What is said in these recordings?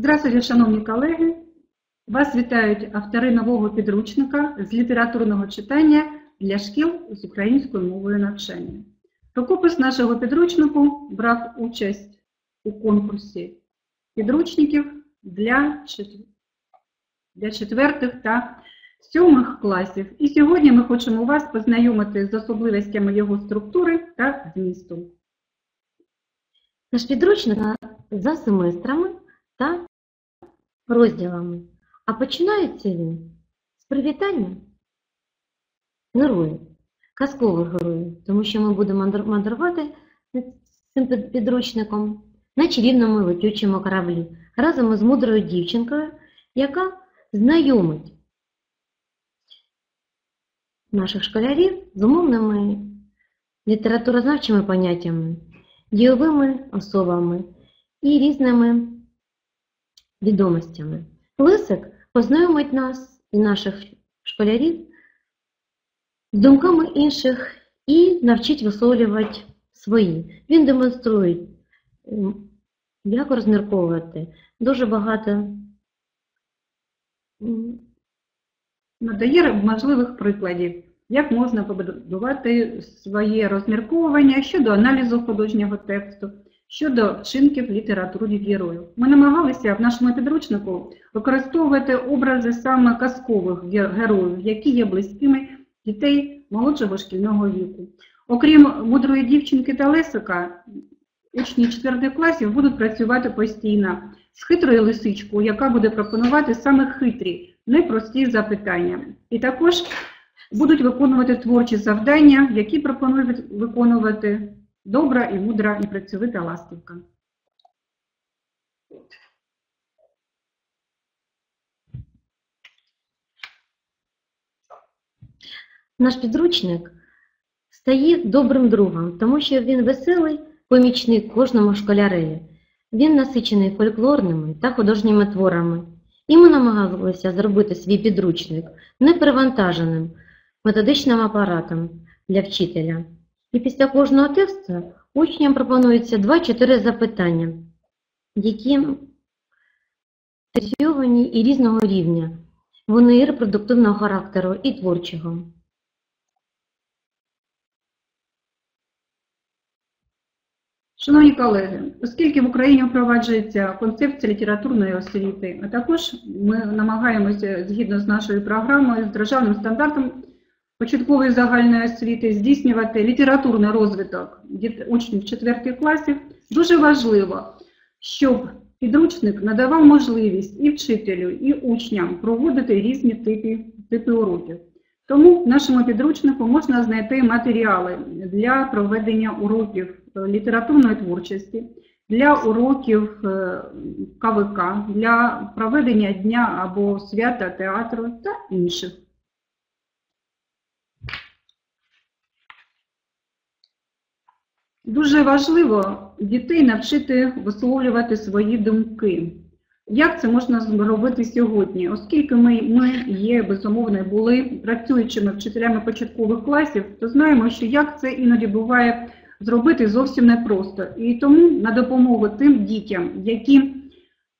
Здравствуйте, шановні колеги! Вас вітають автори нового підручника з літературного читання для шкіл з українською мовою навчання. Рукопис нашого підручнику брав участь у конкурсі підручників для, для четвертих та сьомих класів. І сьогодні ми хочемо вас познайомити з особливостями його структури та змісту. Наш підручник за семестрами та розділами. А починається він з привітання героїв, казкових героїв, тому що ми будемо мандр- мандрувати цим підручником на чарівному летючому кораблі разом із мудрою дівчинкою, яка знайомить наших школярів з умовними літературознавчими поняттями, дійовими особами і різними відомостями. Лисик познайомить нас і наших школярів з думками інших і навчить висловлювати свої. Він демонструє, ем, як розмірковувати дуже багато надає можливих прикладів, як можна побудувати своє розмірковування щодо аналізу художнього тексту, щодо вчинків літературних героїв. Ми намагалися в нашому підручнику використовувати образи саме казкових героїв, які є близькими дітей молодшого шкільного віку. Окрім мудрої дівчинки та Лесика, учні 4 класів будуть працювати постійно з хитрою лисичкою, яка буде пропонувати саме хитрі, непрості запитання. І також будуть виконувати творчі завдання, які пропонує виконувати добра і мудра і працьовита ластівка. Наш підручник стає добрим другом, тому що він веселий помічник кожному школяреві. Він насичений фольклорними та художніми творами. І ми намагалися зробити свій підручник неперевантаженим методичним апаратом для вчителя. І після кожного тексту учням пропонується 2-4 запитання, які спеціальні і різного рівня. Вони і репродуктивного характеру, і творчого. Шановні колеги, оскільки в Україні впроваджується концепція літературної освіти, а також ми намагаємося згідно з нашою програмою, з державним стандартом початкової загальної освіти здійснювати літературний розвиток учнів 4 класів, дуже важливо, щоб підручник надавав можливість і вчителю, і учням проводити різні типи, типи уроків. Тому в нашому підручнику можна знайти матеріали для проведення уроків е, літературної творчості, для уроків е, КВК, для проведення дня або свята театру та інших. Дуже важливо дітей навчити висловлювати свої думки. Як це можна зробити сьогодні? Оскільки ми, ми є, безумовно, були працюючими вчителями початкових класів, то знаємо, що як це іноді буває зробити зовсім непросто. І тому на допомогу тим дітям, які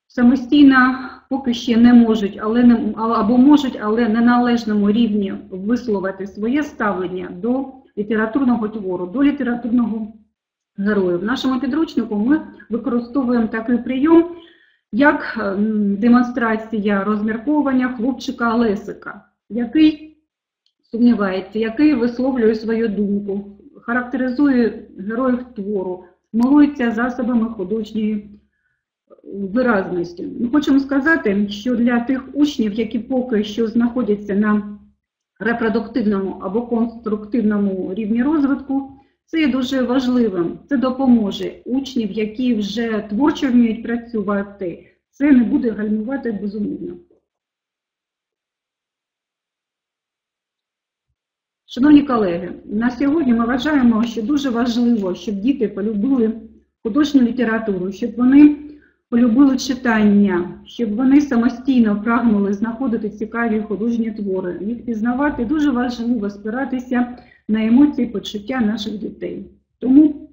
самостійно поки ще не можуть, але не або можуть, але на належному рівні висловити своє ставлення до літературного твору, до літературного героя. В нашому підручнику ми використовуємо такий прийом як ем, демонстрація розмірковування хлопчика Лесика, який сумнівається, який висловлює свою думку, характеризує героїв твору, милується засобами художньої виразності. Ми хочемо сказати, що для тих учнів, які поки що знаходяться на репродуктивному або конструктивному рівні розвитку, це є дуже важливим. Це допоможе учнів, які вже творчо вміють працювати. Це не буде гальмувати безумовно. Шановні колеги, на сьогодні ми вважаємо, що дуже важливо, щоб діти полюбили художню літературу, щоб вони полюбили читання, щоб вони самостійно прагнули знаходити цікаві художні твори, їх пізнавати. Дуже важливо спиратися на емоції, почуття наших дітей. Тому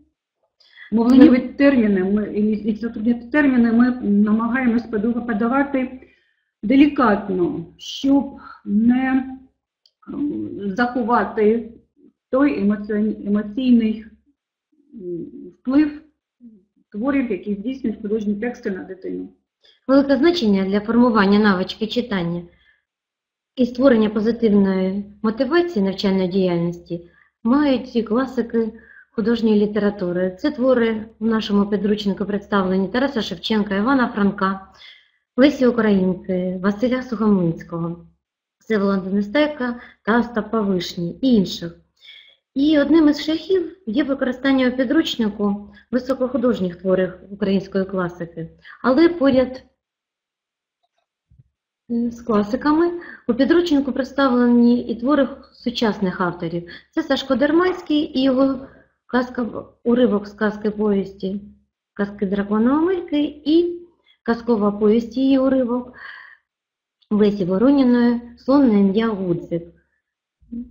мовленнєві терміни, ми, і літературні терміни ми намагаємось подавати делікатно, щоб не заховати той емоційний вплив творів, які здійснюють художні тексти на дитину. Велике значення для формування навички читання і створення позитивної мотивації навчальної діяльності мають і класики художньої літератури. Це твори в нашому підручнику представлені Тараса Шевченка, Івана Франка, Лесі Українки, Василя Сухомлинського, Всеволода Нестайка та Остапа Вишні і інших. І одним із шляхів є використання у підручнику високохудожніх творів української класики, але поряд з класиками у підручнику представлені і твори сучасних авторів. Це Сашко Дерманський і його казка, уривок з казки повісті казки дракона Омельки і казкова повість її уривок Лесі Вороніної «Слон на ім'я Гудзик».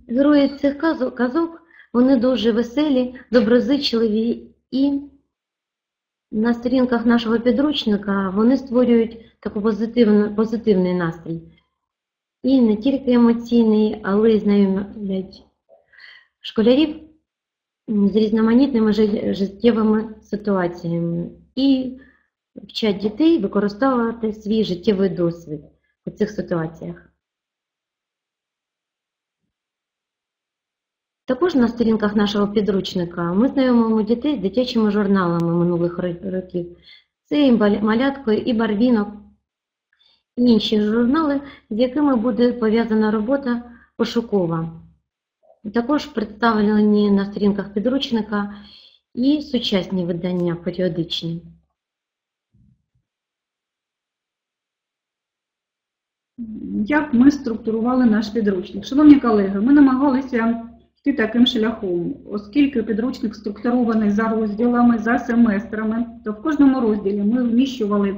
Герої цих казок вони дуже веселі, доброзичливі і на сторінках нашого підручника вони створюють такий позитивний, настрій. І не тільки емоційний, але й знайомлять школярів з різноманітними життєвими ситуаціями і вчать дітей використовувати свій життєвий досвід у цих ситуаціях. Також на сторінках нашого підручника ми знайомимо дітей з дитячими журналами минулих років. Це і малятко, і барвінок, і інші журнали, з якими буде пов'язана робота пошукова. Також представлені на сторінках підручника і сучасні видання періодичні. Як ми структурували наш підручник? Шановні колеги, ми намагалися йти таким шляхом, оскільки підручник структурований за розділами, за семестрами, то в кожному розділі ми вміщували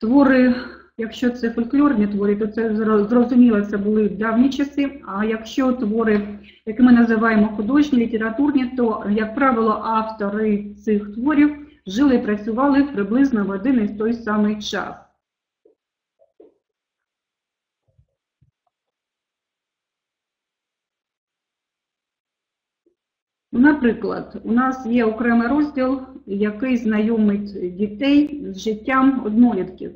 твори, якщо це фольклорні твори, то це зрозуміло, це були давні часи, а якщо твори, які ми називаємо художні, літературні, то, як правило, автори цих творів жили і працювали приблизно в один і той самий час. Наприклад, у нас є окремий розділ, який знайомить дітей з життям однолітків.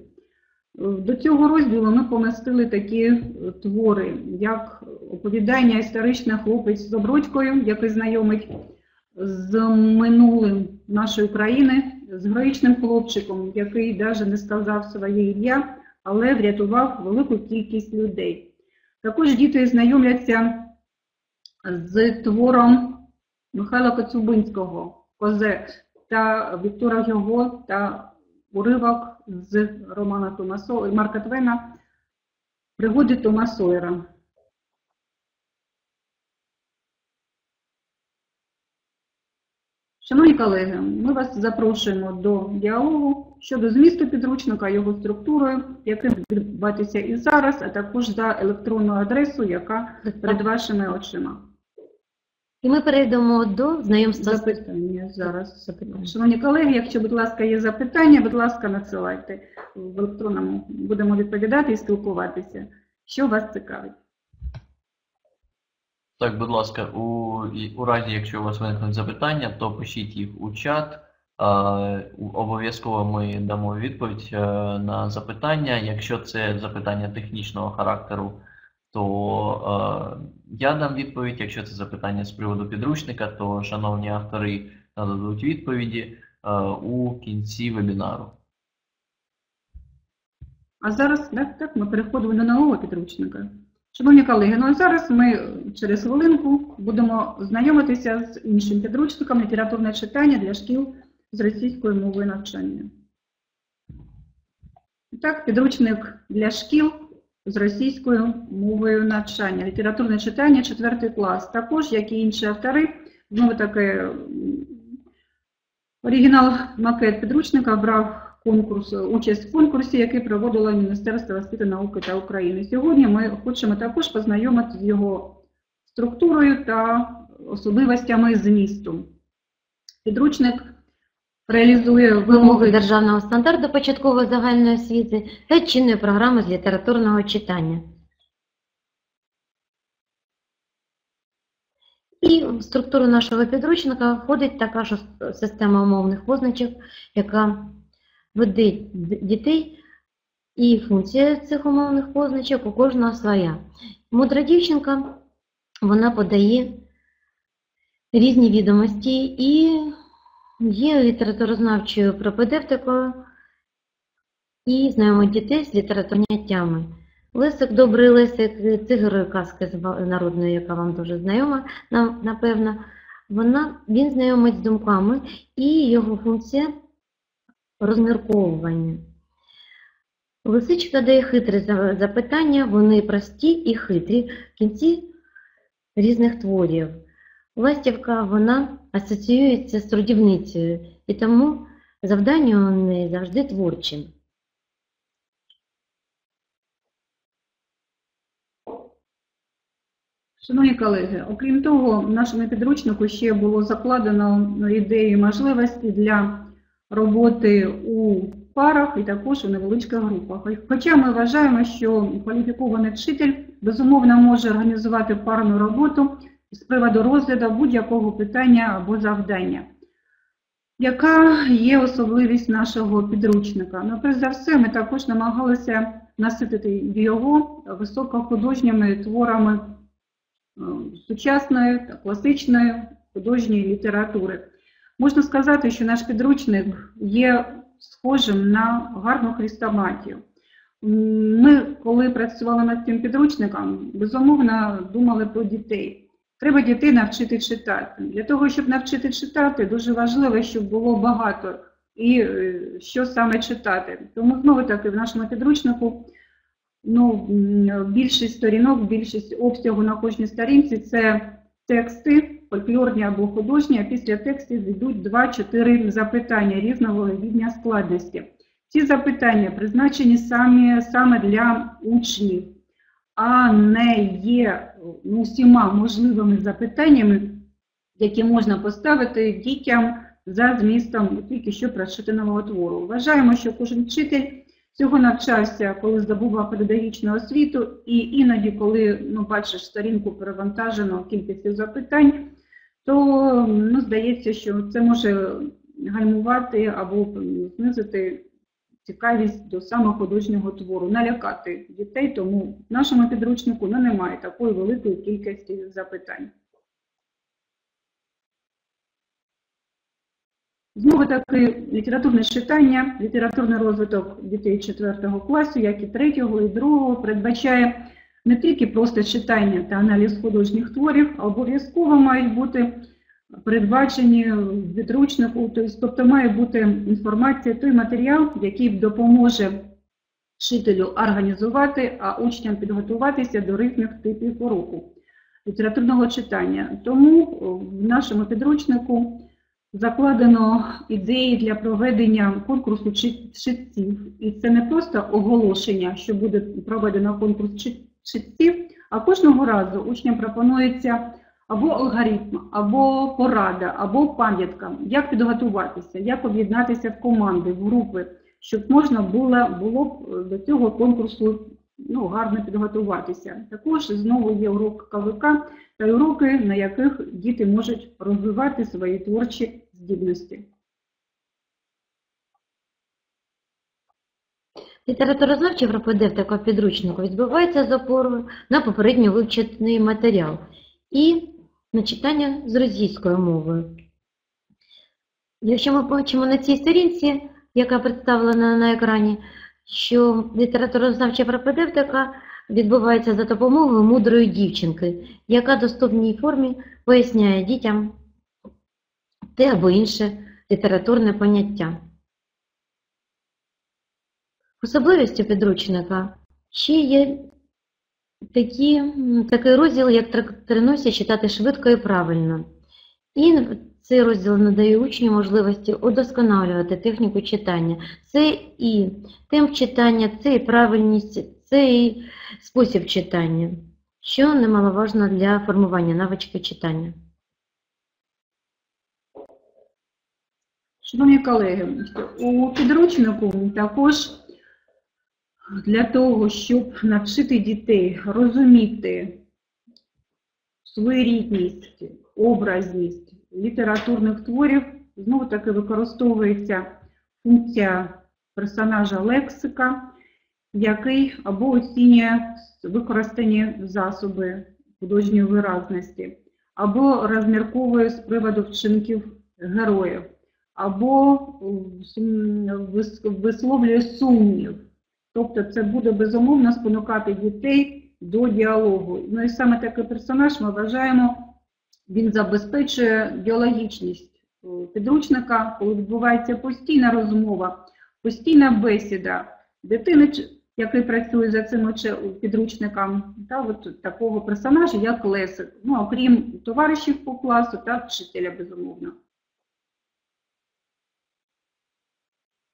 До цього розділу ми помістили такі е, твори, як оповідання історичне хлопець з обручкою, який знайомить з минулим нашої країни, з героїчним хлопчиком, який навіть не сказав своє ім'я, але врятував велику кількість людей. Також діти знайомляться з твором Михайла Коцюбинського «Козе» та Віктора Гього та уривок з романа Тома Со- Марка Твена «Пригоди Тома Сойера». Шановні колеги, ми вас запрошуємо до діалогу щодо змісту підручника, його структурою, яким відбуватися і зараз, а також за електронну адресу, яка перед вашими очима. І ми перейдемо до знайомства Запитання зараз. запитань. Шановні колеги, якщо, будь ласка, є запитання, будь ласка, надсилайте в електронному. Будемо відповідати і спілкуватися. Що вас цікавить? Так, будь ласка, у, у разі, якщо у вас виникнуть запитання, то пишіть їх у чат. Е, Обов'язково ми дамо відповідь е, на запитання. Якщо це запитання технічного характеру, то е, я дам відповідь. Якщо це запитання з приводу підручника, то шановні автори нададуть відповіді е, у кінці вебінару. А зараз так, так, ми переходимо до нового підручника. Шановні колеги, ну а зараз ми через хвилинку будемо знайомитися з іншим підручником літературне читання для шкіл з російською мовою навчання. Так, підручник для шкіл з російською мовою навчання. Літературне читання, 4 клас. Також, як і інші автори, знову таки оригінал макет підручника брав конкурс, участь в конкурсі, який проводило Міністерство освіти, науки та України. Сьогодні ми хочемо також познайомити з його структурою та особливостями змісту. Підручник реалізує вимоги державного стандарту початкової загальної освіти та чинної програми з літературного читання. І в структуру нашого підручника входить така ж система умовних позначок, яка веде дітей, і функція цих умовних позначок у кожного своя. Мудра дівчинка вона подає різні відомості і є літературознавчою пропедевтикою і знайомить дітей з літературняттями. Лисик, добрий лисик, це казки народної, яка вам дуже знайома, напевно. Вона, він знайомить з думками і його функція розмірковування. Лисичка дає хитрі запитання, вони прості і хитрі в кінці різних творів. Ластівка вона асоціюється з трудівницею, і тому завдання у неї завжди творчі. Шановні колеги, окрім того, в нашому підручнику ще було закладено ідеї можливості для роботи у парах і також у невеличких групах. Хоча ми вважаємо, що кваліфікований вчитель безумовно може організувати парну роботу з приводу розгляду будь-якого питання або завдання. Яка є особливість нашого підручника? Ну, перш за все, ми також намагалися наситити його високохудожніми творами е, сучасної та класичної художньої літератури. Можна сказати, що наш підручник є схожим на гарну хрестоматію. Ми, коли працювали над цим підручником, безумовно думали про дітей. Треба дітей навчити читати. Для того, щоб навчити читати, дуже важливо, щоб було багато і е, що саме читати. Тому знову таки в нашому підручнику ну, більшість сторінок, більшість обсягу на кожній сторінці це тексти, фольклорні або художні, а після текстів йдуть 2-4 запитання різного рівня складності. Ці запитання призначені самі, саме для учнів, а не є ну, всіма можливими запитаннями, які можна поставити дітям за змістом тільки що прочитаного твору. Вважаємо, що кожен вчитель цього навчався, коли здобував педагогічну освіту, і іноді, коли ну, бачиш сторінку перевантажено кількістю запитань, то ну, здається, що це може гальмувати або знизити цікавість до саме художнього твору, налякати дітей, тому в нашому підручнику ну, немає такої великої кількості запитань. Знову таки літературне читання, літературний розвиток дітей 4 класу, як і 3 і 2, передбачає не тільки просто читання та аналіз художніх творів, а обов'язково мають бути передбачені в підручнику, тобто має бути інформація, той матеріал, який допоможе вчителю організувати, а учням підготуватися до різних типів уроку літературного читання. Тому в нашому підручнику закладено ідеї для проведення конкурсу читців. І це не просто оголошення, що буде проведено конкурс читців, а кожного разу учням пропонується або алгоритм, або порада, або пам'ятка, як підготуватися, як об'єднатися в команди, в групи, щоб можна було, було б до цього конкурсу ну, гарно підготуватися. Також знову є урок КВК та уроки, на яких діти можуть розвивати свої творчі здібності. Літературознавчий пропедевтика підручнику відбувається з опорою на попередньо вивчений матеріал і на читання з російською мовою. Якщо ми бачимо на цій сторінці, яка представлена на екрані, що літературознавча пропедевтика відбувається за допомогою мудрої дівчинки, яка в доступній формі поясняє дітям те або інше літературне поняття. Особливістю підручника ще є такі, такий розділ, як тр- тренуйся читати швидко і правильно. І цей розділ надає учню можливості удосконалювати техніку читання. Це і темп читання, це і правильність, це і спосіб читання, що немаловажно для формування навички читання. Шановні колеги, у підручнику також для того, щоб навчити дітей розуміти своєрідність, образність літературних творів, знову таки використовується функція персонажа лексика, який або оцінює використані засоби художньої виразності, або розмірковує з приводу вчинків героїв, або висловлює сумнів. Тобто це буде безумовно спонукати дітей до діалогу. Ну і саме такий персонаж ми вважаємо, він забезпечує діалогічність е, підручника, коли відбувається постійна розмова, постійна бесіда дитини, який працює за цим підручником, та от такого персонажа, як Лесик, ну, окрім товаришів по класу та вчителя, безумовно.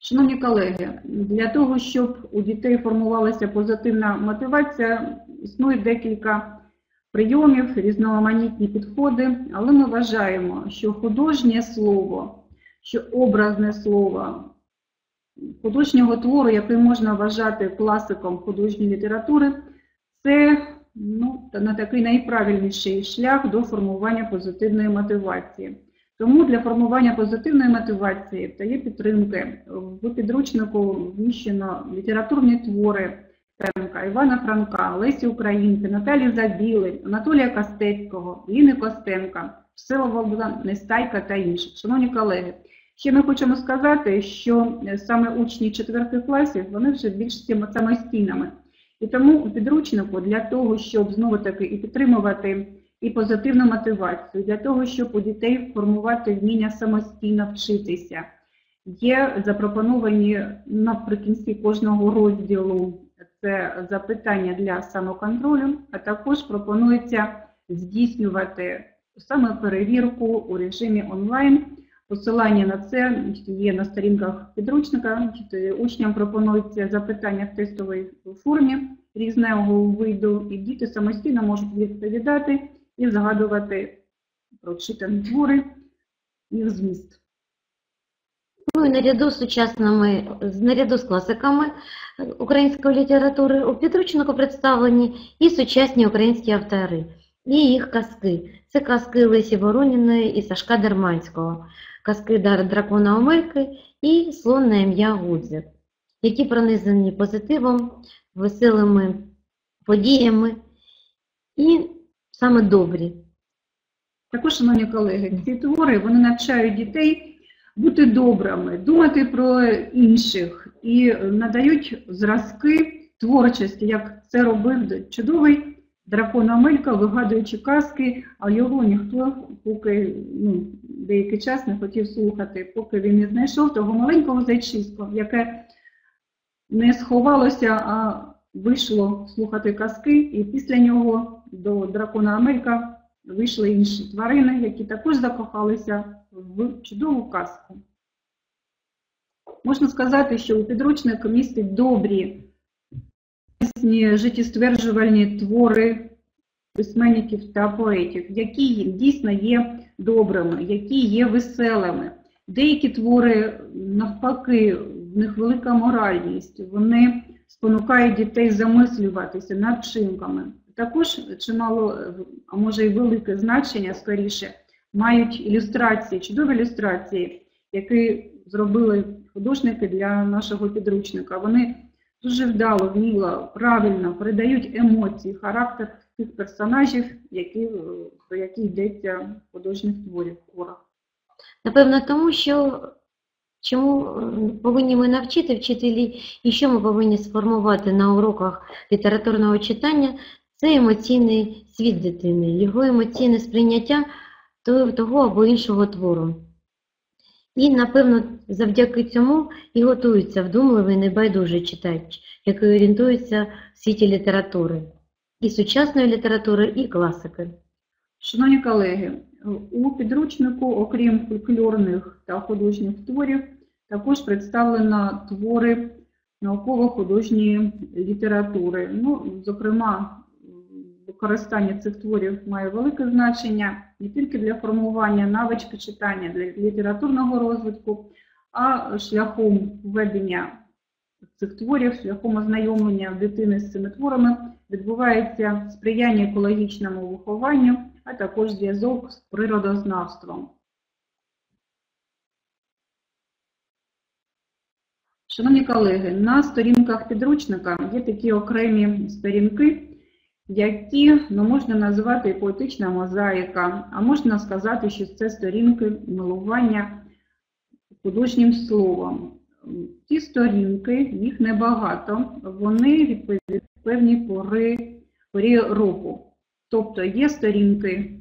Шановні колеги, для того, щоб у дітей формувалася позитивна мотивація, існує декілька прийомів, різноманітні підходи, але ми вважаємо, що художнє слово, що образне слово художнього твору, який можна вважати класиком художньої літератури, це ну, на такий найправильніший шлях до формування позитивної мотивації. Тому для формування позитивної мотивації та є підтримки. В підручнику вміщено літературні твори Тенка, Івана Франка, Лесі Українки, Наталі Забіли, Анатолія Костецького, Ліни Костенка, Всеволода Нестайка та інших. Шановні колеги, ще ми хочемо сказати, що саме учні четвертих класів вони вже більш сам- самостійними. І тому у підручнику для того, щоб знову таки і підтримувати і позитивну мотивацію, для того, щоб у дітей формувати вміння самостійно вчитися. Є запропоновані наприкінці кожного розділу це запитання для самоконтролю, а також пропонується здійснювати саме перевірку у режимі онлайн. Посилання на це є на сторінках підручника. Учням пропонується запитання в тестовій формі різного виду, і діти самостійно можуть відповідати і згадувати прочитані твори, їх зміст. Ну і наряду з сучасними, наряду з класиками української літератури у підручнику представлені і сучасні українські автори, і їх казки. Це казки Лесі Вороніної і Сашка Дерманського, казки «Дар дракона Омельки і Слон на ім'я Гудзик, які пронизані позитивом, веселими подіями і саме добрі. Також, шановні колеги, ці твори вони навчають дітей бути добрими, думати про інших і надають зразки творчості, як це робив чудовий дракон Амелька, вигадуючи казки, а його ніхто поки ну, деякий час не хотів слухати, поки він не знайшов того маленького зайчиська, яке не сховалося, а вийшло слухати казки, і після нього до дракона Амелька вийшли інші тварини, які також закохалися в чудову казку. Можна сказати, що у підручник містить добрі життєстверджувальні твори письменників та поетів, які дійсно є добрими, які є веселими. Деякі твори, навпаки, в них велика моральність, вони спонукають дітей замислюватися над вчинками. Також чимало, а може і велике значення, скоріше, мають ілюстрації, чудові ілюстрації, які зробили художники для нашого підручника. Вони дуже вдало, вміло, правильно передають емоції, характер тих персонажів, які, е, про які йдеться в художніх творів, творах. Напевно, тому що чому е, повинні ми навчити вчителі і що ми повинні сформувати на уроках літературного читання, це емоційний світ дитини, його емоційне сприйняття того- або іншого твору. І, напевно, завдяки цьому і готується вдумливий небайдужий читач, який орієнтується в світі літератури, і сучасної літератури, і класики. Шановні колеги, у підручнику, окрім фольклорних та художніх творів, також представлено твори науково-художньої літератури. Ну, зокрема, використання цих творів має велике значення не тільки для формування навички читання, для літературного розвитку, а шляхом введення цих творів, шляхом ознайомлення дитини з цими творами відбувається сприяння екологічному вихованню, а також зв'язок з природознавством. Шановні колеги, на сторінках підручника є такі окремі сторінки, які ну, можна назвати поетична мозаїка, а можна сказати, що це сторінки милування художнім словом. Ті сторінки, їх небагато, вони відповідають певній пори, порі року. Тобто є сторінки,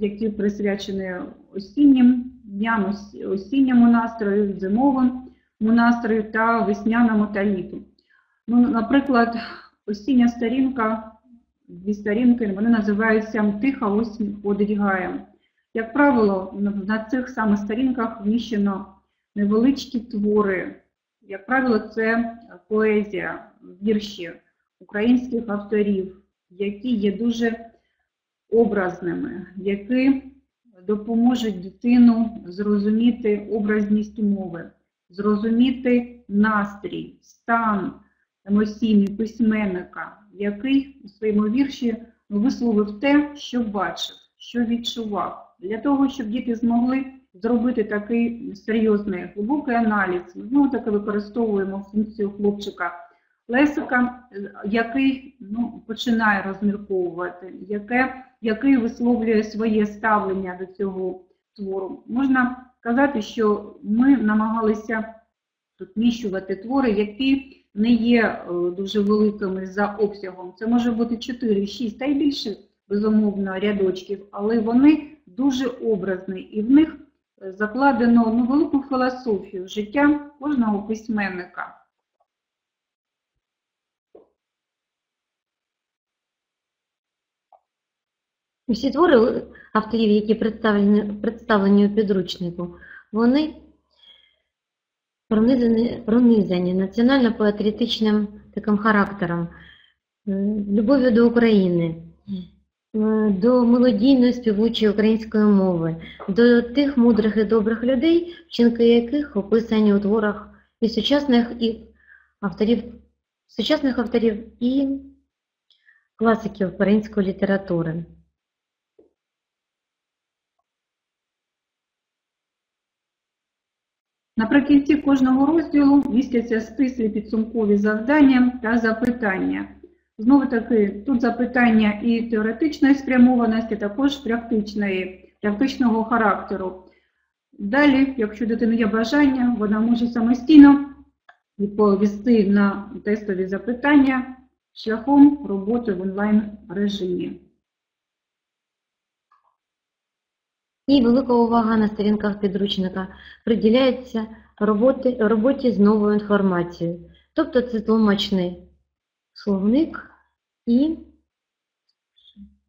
які присвячені осіннім дням, осінньому настрою, зимовим настрою та весняному та літу. Ну, наприклад, осіння сторінка, дві сторінки, вони називаються Тиха осінь ходить. Як правило, на- на цих саме сторінках вміщено невеличкі твори. Як правило, це поезія, вірші українських авторів, які є дуже образними, які допоможуть дитину зрозуміти образність мови, зрозуміти настрій, стан емоційний письменника, який у своєму вірші висловив те, що бачив, що відчував. Для того, щоб діти змогли зробити такий серйозний глибокий аналіз, ми знову таки використовуємо функцію хлопчика Лесика, який ну, починає розмірковувати, яке, який висловлює своє ставлення до цього твору. Можна сказати, що ми намагалися тут твори, які не є е, дуже великими за обсягом. Це може бути 4, 6 та й більше, безумовно, рядочків, але вони дуже образні і в них е, закладено ну, велику філософію життя кожного письменника. Всі твори авторів, які представлені, представлені у підручнику, вони пронизані, пронизані національно-патріотичним таким характером, любов'ю до України, до мелодійної співучої української мови, до тих мудрих і добрих людей, вчинки яких описані у творах і сучасних і авторів, сучасних авторів і класиків української літератури. Наприкінці кожного розділу містяться стислі підсумкові завдання та запитання. Знову таки, тут запитання і теоретичної спрямованості, також практичної, практичного характеру. Далі, якщо дитини є бажання, вона може самостійно відповісти на тестові запитання шляхом роботи в онлайн режимі. І велика увага на сторінках підручника приділяється роботи, роботі з новою інформацією. Тобто це тлумачний словник і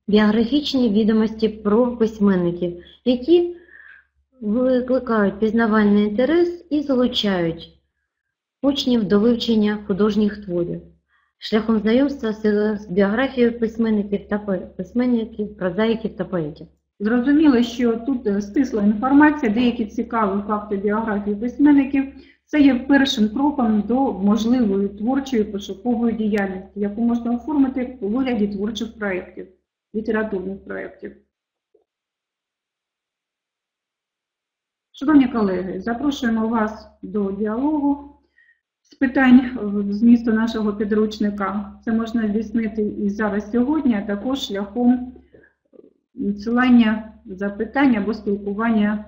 біографічні відомості про письменників, які викликають пізнавальний інтерес і залучають учнів до вивчення художніх творів шляхом знайомства з біографією письменників та письменників, прозаїків та поетів. Зрозуміло, що тут е, стисла інформація, деякі цікаві факти біографії письменників. Це є першим кроком до можливої творчої пошукової діяльності, яку можна оформити у вигляді творчих проєктів, літературних проєктів. Шановні колеги, запрошуємо вас до діалогу з питань е, змісту нашого підручника. Це можна здійснити і зараз сьогодні, а також шляхом надсилання запитань або спілкування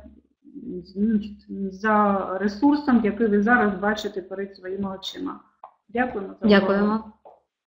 значить, за ресурсом, який ви зараз бачите перед своїми очима. Дякуємо за увагу. Дякуємо.